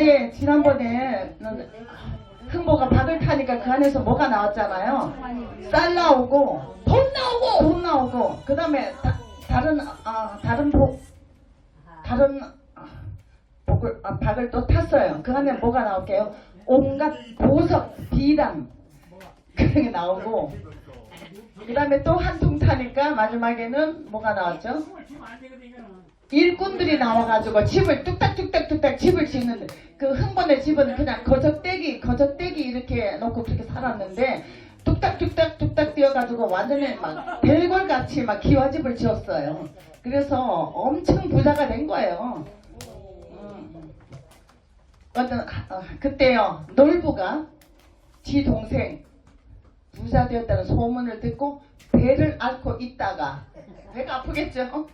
예, 지난번에 흥보가 박을 타니까 그 안에서 뭐가 나왔잖아요. 쌀 나오고 돈 나오고 돈 나오고 그 다음에 다른 아 다른 복 다른 아, 복을 아, 박을 또 탔어요. 그 안에 뭐가 나올게요? 온갖 보석, 비담 그런 게 나오고 그 다음에 또 한 통 타니까 마지막에는 뭐가 나왔죠? 일꾼들이 나와가지고 집을 뚝딱뚝딱뚝딱 집을 짓는데 그 흥번의 집은 그냥 거적대기 거적대기 이렇게 놓고 그렇게 살았는데 뚝딱뚝딱 뚝딱 뛰어가지고 완전히 막 별골같이 막 기와집을 지었어요. 그래서 엄청 부자가 된 거예요. 음. 어떤 어, 그때요 놀부가 지 동생 부자 되었다는 소문을 듣고 배를 앓고 있다가 배가 아프겠죠?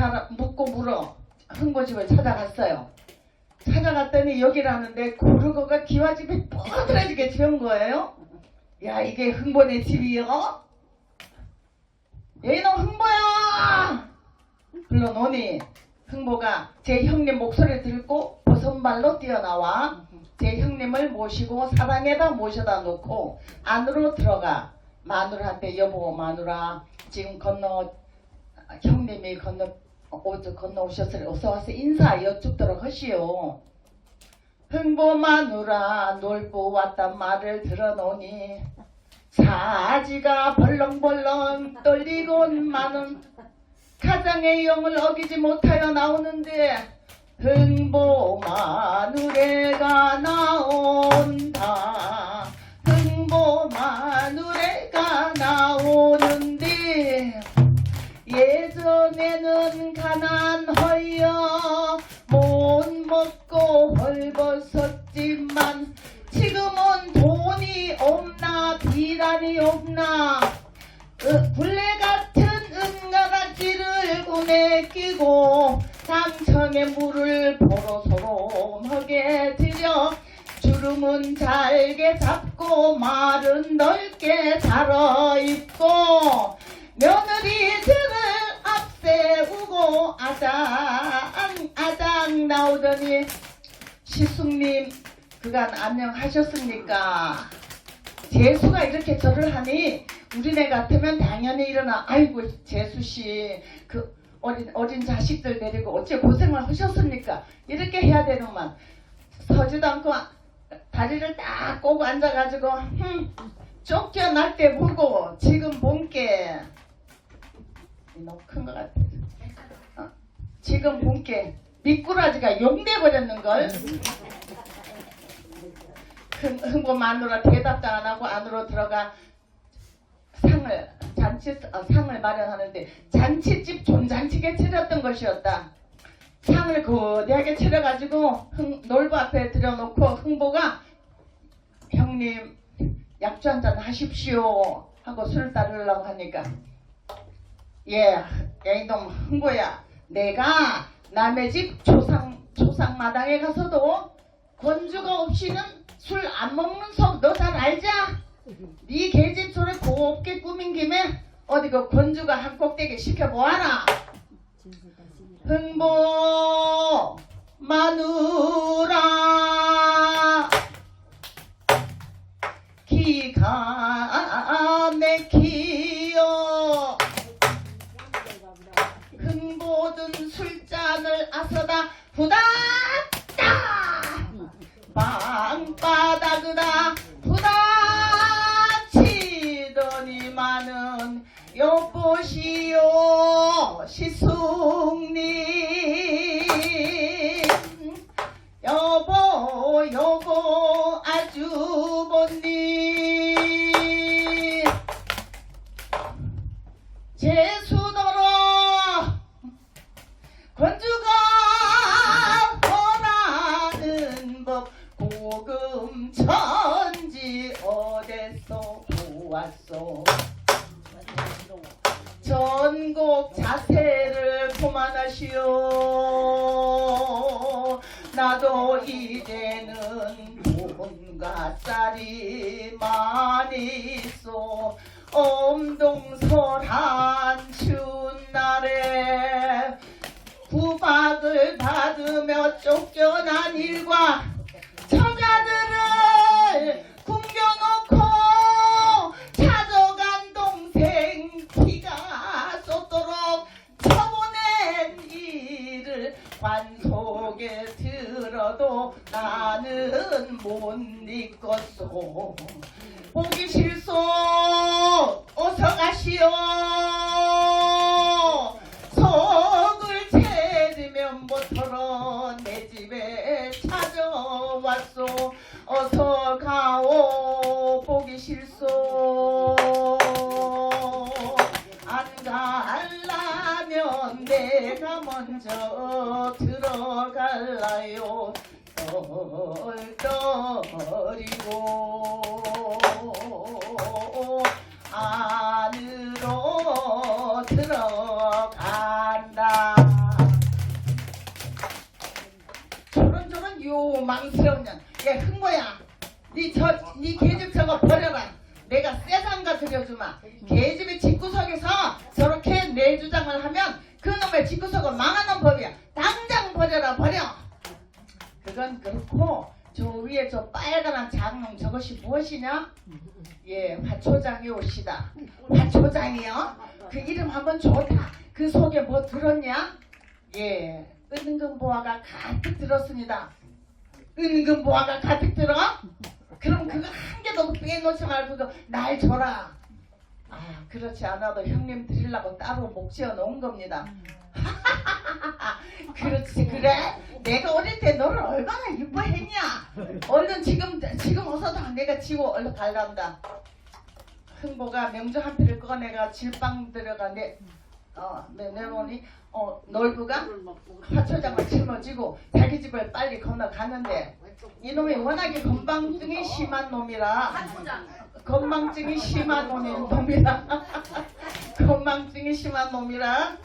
사람 묻고 물어 흥보집을 찾아갔어요. 찾아갔더니 여기라는데 고르고가 기와집이 뻐들어지게 지은 거예요. 야 이게 흥보네 집이요? 얘는 흥보야! 불러놓으니 흥보가 제 형님 목소리 듣고 버선발로 뛰어나와 제 형님을 모시고 사랑에다 모셔다 놓고 안으로 들어가 마누라한테 여보 마누라 지금 건너 형님이 건너 오, 건너오셨으니 어서 와서 인사 여쭙도록 하시오. 흥보 마누라 놀부 왔단 말을 들어놓으니 사지가 벌렁벌렁 떨리곤만은 가장의 영을 어기지 못하여 나오는데 흥보 마누레 어, 굴레 같은 은가락지를 군에 끼고 당청에 물을 보로소롬하게 들여 주름은 잘게 잡고 말은 넓게 달아입고 며느리들을 앞세우고 아장 아장 나오더니 시숙님 그간 안녕하셨습니까? 재수가 이렇게 절을 하니 우리네 같으면 당연히 일어나 아이고 재수 씨 그 어린 어린 자식들 데리고 어째 고생을 하셨습니까? 이렇게 해야 되는만 서지도 않고 다리를 딱 꼬고 앉아가지고 흠 쫓겨날 때 보고 지금 본게 너무 큰 것 같아. 어, 지금 본게 미꾸라지가 용돼 버렸는 걸. 흥고 마누라 대답도 안 하고 안으로 들어가 상을 잔치 어, 상을 마련하는데 잔치집 존잔치게 차렸던 것이었다. 상을 거대하게 차려가지고 흥, 놀부 앞에 들여놓고 흥보가 형님 약주 한잔 하십시오 하고 술을 따르려고 하니까 예, 야 이놈 흥보야 내가 남의 집 조상 조상 마당에 가서도 권주가 없이는 술 안 먹는 속 너 잘 알자? 네 계집 소리 곱게 꾸민 김에 어디 그 권주가 한 꼭대기 시켜보아라. 흥보 마누라. 기가 막히 보았소 전국 자세를 그만하시오. 나도 이제는 돈과 쌀이 많이 있어. 엄동설한 추운 날에 구 구박을 받으며 쫓겨난 일과 나는 못 잊겠소. 보기 싫소. 어서 가시오. 속을 채리면 못하러 내 집에 찾아왔소. 어서 가오. 보기 싫소. 안 갈라면 내가 먼저 들어갈라요 떨떠리고 안으로 들어간다. 저런 저런 요망스러운 년. 야 흥모야. 니저니 계집 저거 버려라. 내가 세상가 들여주마. 계집의 집구석에서 저렇게 내 주장을 하면 그놈의 집구석은 망하는 법이야. 당장 버려라 버려 그건 그렇고 저 위에 저 빨간한 장롱 저것이 무엇이냐? 예 화초장이 옷이다. 화초장이요? 그 이름 한번 좋다 그 속에 뭐 들었냐? 예 은근보화가 가득 들었습니다. 은근보화가 가득 들어? 그럼 그거 한 개도 빼놓지 말고 날 줘라. 아 그렇지 않아도 형님 드리려고 따로 목 지어 놓은 겁니다. 그렇지 그래 내가 어릴 때 너를 얼마나 이뻐했냐? 얼른 지금 지금 어서 다 내가 지워. 얼른 갈란다. 흥보가 명주 한 피를 꺼내가 질방 들어가 내 어, 내, 내놓으니 어, 놀부가 화초장을 짊어지고 자기 집을 빨리 건너가는데 이놈이 워낙에 건방증이 심한 놈이라. 건망증이 심한 놈인 놈이라. 건망증이 심한 놈이라.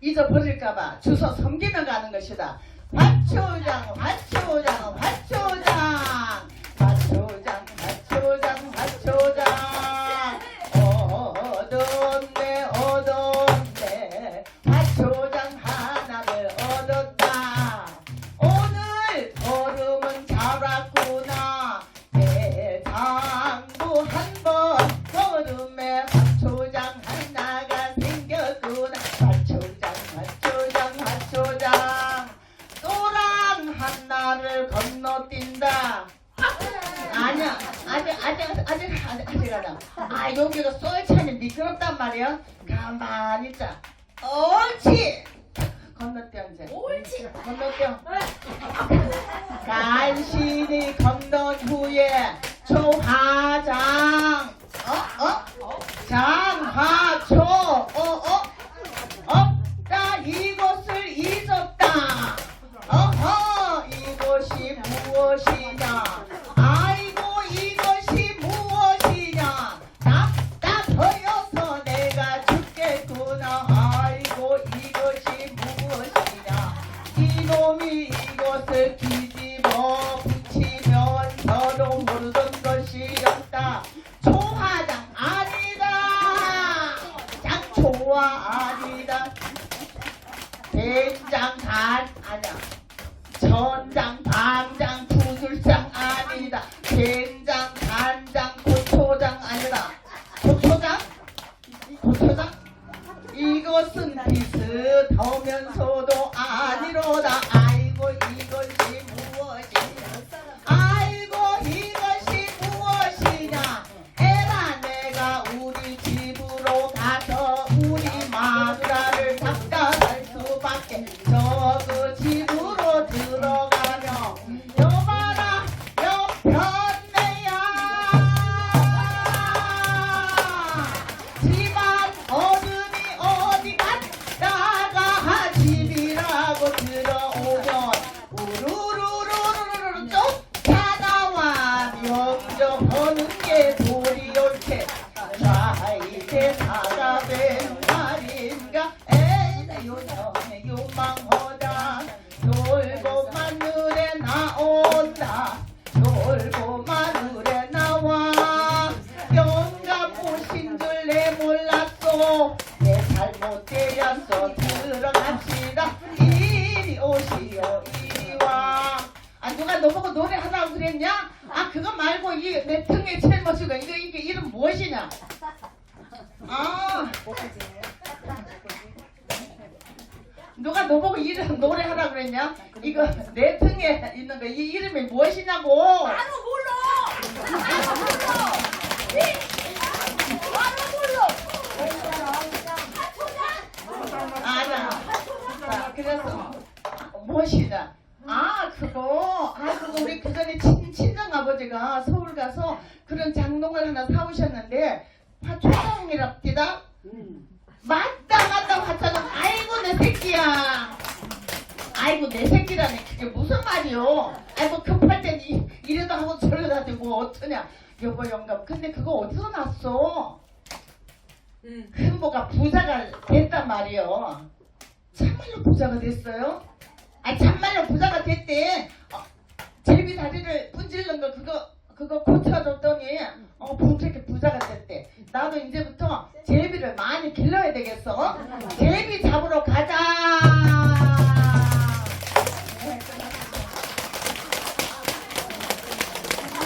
잊어버릴까봐 주소 섬기며 가는 것이다 화초장 화초장 화초장. 화초장 화초장 얻었네 얻었네 아직 아직 아직 아직 아직 아직 아 여기가 쏠차니 미끄럽단 말이야? 가만히 있자. 옳지! 건너뛰어 이제 옳지. 건너뛰어. 간신히 건넌 후에 초화장. 어? 어? 장화 이놈이 이것을 뒤집어 붙이면서도 모르던 것이었다. 초화장 아니다. 장초화 아니다. 된장 간 아니야 전장 내 잘못되었어 들어갑시다 이리 오시오 이와 아 누가 너보고 노래 하라고 그랬냐? 아 그거 말고 이 내 등에 채머시고 이게 이름 무엇이냐? 아 누가 너보고 이름 노래 하라고 그랬냐? 이거 내 등에 있는 거 이 이름이 무엇이냐고 나도 몰라 나도 몰라 그래서 무엇이냐? 아 그거. 아 그거 우리 그 전에 친, 친정 아버지가 서울 가서 그런 장롱을 하나 사오셨는데 파초롱이랍디다. 맞다 맞다 하잖아. 아이고 내 새끼야. 아이고 내 새끼라니 그게 무슨 말이요 아이고 급할 땐 이, 이래도 하고 저래도 하지 뭐 어쩌냐. 여보 영감. 근데 그거 어디서 났어? 큰모가 부자가 됐단 말이요 참말로 부자가 됐어요? 아 참말로 부자가 됐대. 어, 제비 다리를 분질른 거 그거 그거 고쳐줬더니 어 본색이 부자가 됐대. 나도 이제부터 제비를 많이 길러야 되겠어. 제비